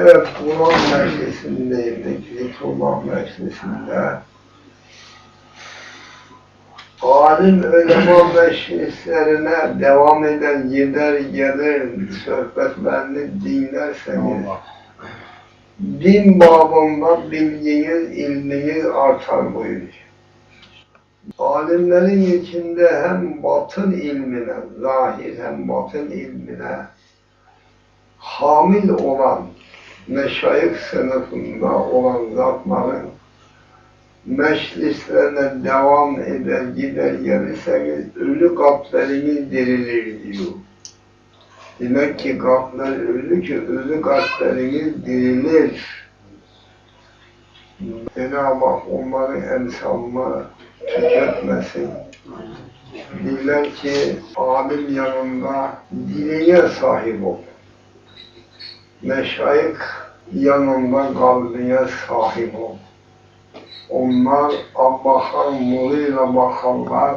Evet, Kur'an Meclisi'ndeydik. Zikrullah Meclisi'nde. Alim ölema meclislerine devam eden gider gelir sohbetlerini dinlerseniz din babında bilginiz, ilminiz artar buyuruyor. Alimlerin içinde hem batın ilmine, zahir hem batın ilmine hamil olan meşayih sınıfında olan zatların meclislerine devam eder gider gelirseniz ölü kalpleriniz dirilir diyor. Demek ki kalpler ölü ki ölü kalpleriniz dirilir. Cenab-ı Hak onların emsalını tüketmesin. Diller ki alim yanında diline sahip ol. Meşayih yanında kalbine sahip ol. Onlar Allah'ın nuruyla bakarlar.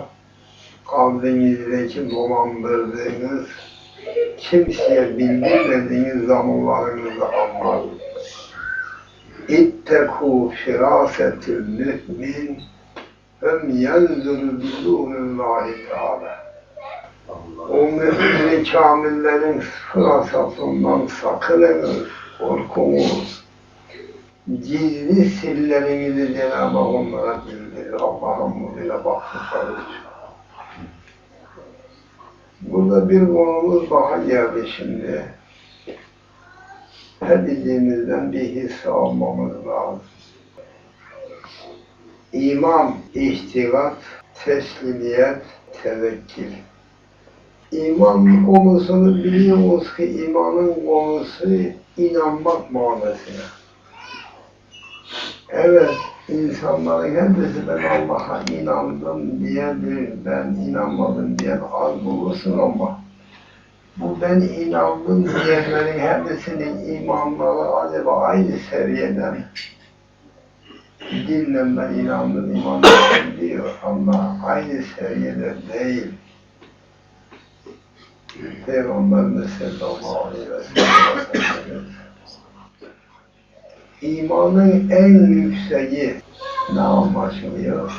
Kalbinizdeki dolandırdığınız, kimseye bildirmediğiniz zamanlarınızı anlar. İttekû firâsetül mü'min hem yenzuru bidunullahi teâlâ. O mümin kamillerin fırasatından sakınınız, korkunuz. Gizli sirlerinizi Cenab-ı Hak onlara bildirir. Allah'ın baktıkları için. Burada bir konumuz daha geldi şimdi. Hepimizden bir hisse almamız lazım. İman, ihtilat, teslimiyet, tevekkül. İman konusunu biliyoruz ki imanın konusu inanmak manasına. Evet, insanların hepsi ben Allah'a inandım diyebilir, ben inanmadım diyen az bulursun ama bu ben inandım diyenlerin hepsinin imanları acaba aynı seviyeden dinle ben inandım, iman ettim diyor ama aynı seviyede değil. Peygamberimiz sallallahu aleyhi ve İmanın en yükseği ne anlaşılıyor?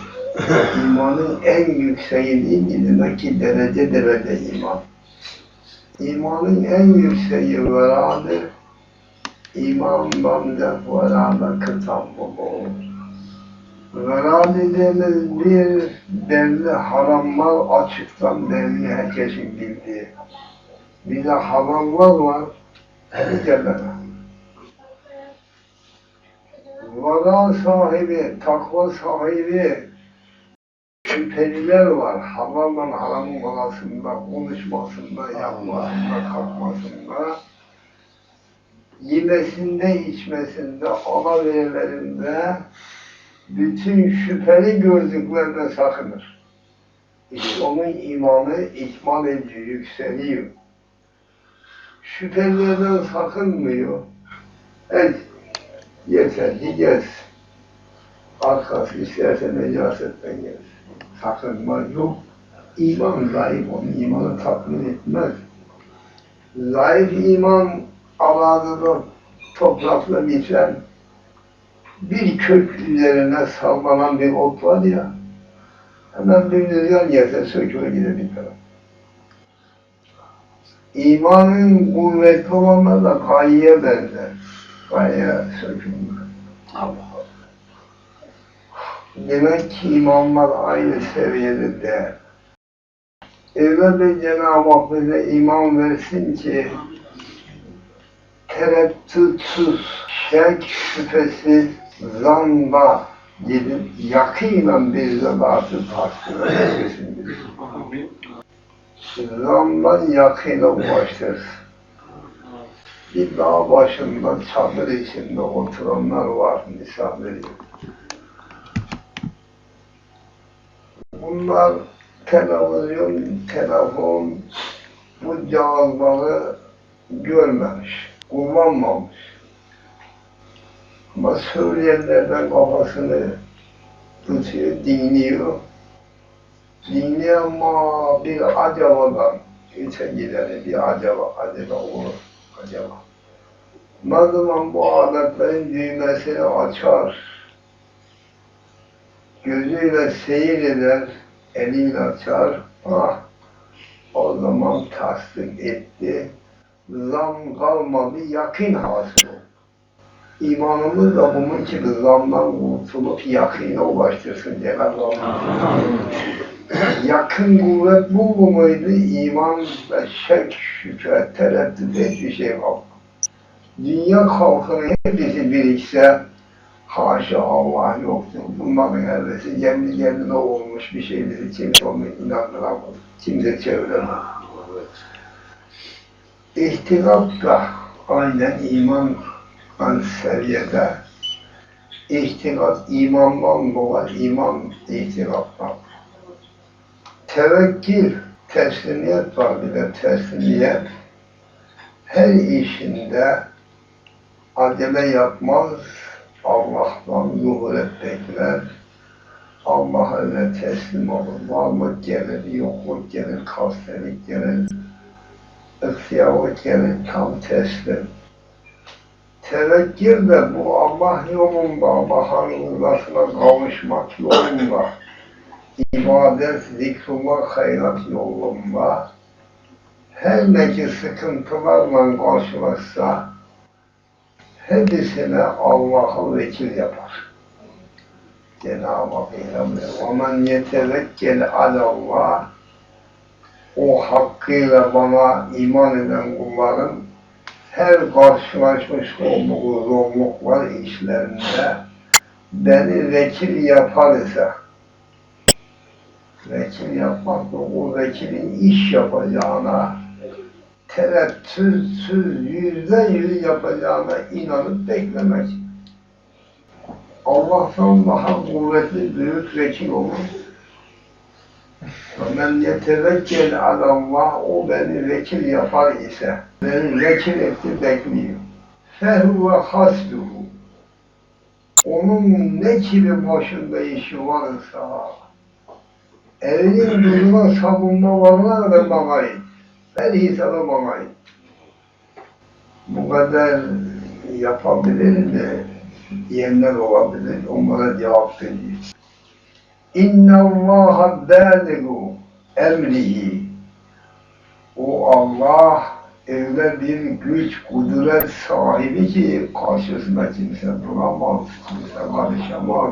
İmanın en yükseği değil ki derece derece iman. İmanın en yükseği veradır. İmandan da verada kıtam olur. Vera dediğimiz bir belli haramlar açıktan belli herkesin bildiği. Bir de haramlar var. Niceler. Vara sahibi, takva sahibi şüpheliler var. Haramla haramın arasında, konuşmasında, yapmasında, kalkmasında, yemesinde, içmesinde, alaverilerinde bütün şüpheli gördüklerine sakınır. İşte onun imanı ikmal ediyor, yükseliyor. Şüphelilerden sakınmıyor. Evet, yeter ki gez. Arkası isterse necasetten gez. Sakınma yok. İman zayıf, onun imanı tatmin etmez. Zayıf iman alanını toprakla bitiren bir kök üzerine sallanan bir ot var ya, hemen bir sökülür gider bir taraf. İmanın kuvvetli olanlar da kayıya benzer. Kayıya sökülmez. Demek ki imamlar aynı seviyede değil. Evvel de Cenab-ı Hak bize iman versin ki tereddütsüz, şek şüphesiz, zanba gidip yakinen bir zebatı tasdik etsin bizi. Zandan yakine ulaştır. Bir dağ başında çadır içinde oturanlar var misal veriyor. Bunlar televizyon, telefon, bu cihazları görmemiş, kullanmamış. Ama söyleyenlerden kafasını tutuyor, dinliyor. Dinliyor ama bir acabadan öte gideni bir acaba, acaba olur, acaba. Ne zaman bu aletlerin düğmesini açar, gözüyle seyir eder, eliyle açar, ah, o zaman tasdik etti. Zam kalmadı, yakın hasıl. İmanımız da bunun gibi zamdan kurtulup yakine ulaştırsın Cenab-ı Allah. Yakın kuvvet buldu muydu iman ve şek, şüphe, tereddüt hiçbir şey kalmadı. Dünya halkının hepsi birikse haşa Allah yoktur. Bunların hepsi kendi kendine olmuş bir şeydir. Kimse onu inandıramaz. Kimse çeviremez. İhtilaf da aynen iman an seviyede. İhtilaf imandan dolar, iman ihtilaftan. Tevekkül, teslimiyet var bir de teslimiyet. Her işinde acele yapmaz, Allah'tan zuhuret bekler. Allah'a öyle teslim olur. Varlık gelir, yokluk gelir, hastalık gelir, ihtiyarlık gelir, tam teslim. Tevekkül de bu Allah yolunda, Allah'ın rızasına kavuşmak yolunda, ibadet, zikrullah, hayrat yolunda, her ne ki sıkıntılarla karşılaşsa, hepsine Allah'ı vekil yapar. Cenab-ı Hak buyuruyor. وَمَنْ يَتَوَكَّلْ عَلَى اللّٰهِ O hakkıyla bana iman eden kulların her karşılaşmış olduğu zorluklar işlerinde beni vekil yapar ise vekil yapmak da o vekilin iş yapacağına tereddütsüz yüzde yüz yapacağına inanıp beklemek. Allah'tan daha kuvvetli büyük vekil olur. Men yetevekkel alallah o beni vekil yapar ise beni vekil etti bekliyor. Fehuve hasbuhu onun ne gibi başında işi varsa evinin gözüne savunma varına da bana ait. Ben İsa'da bana ait. Bu kadar yapabilir mi? diyenler olabilir. Onlara cevap veriyor. İnna Allaha bâligu emrihi. O Allah öyle bir güç, kudret sahibi ki karşısında kimse duramaz, kimse karışamaz.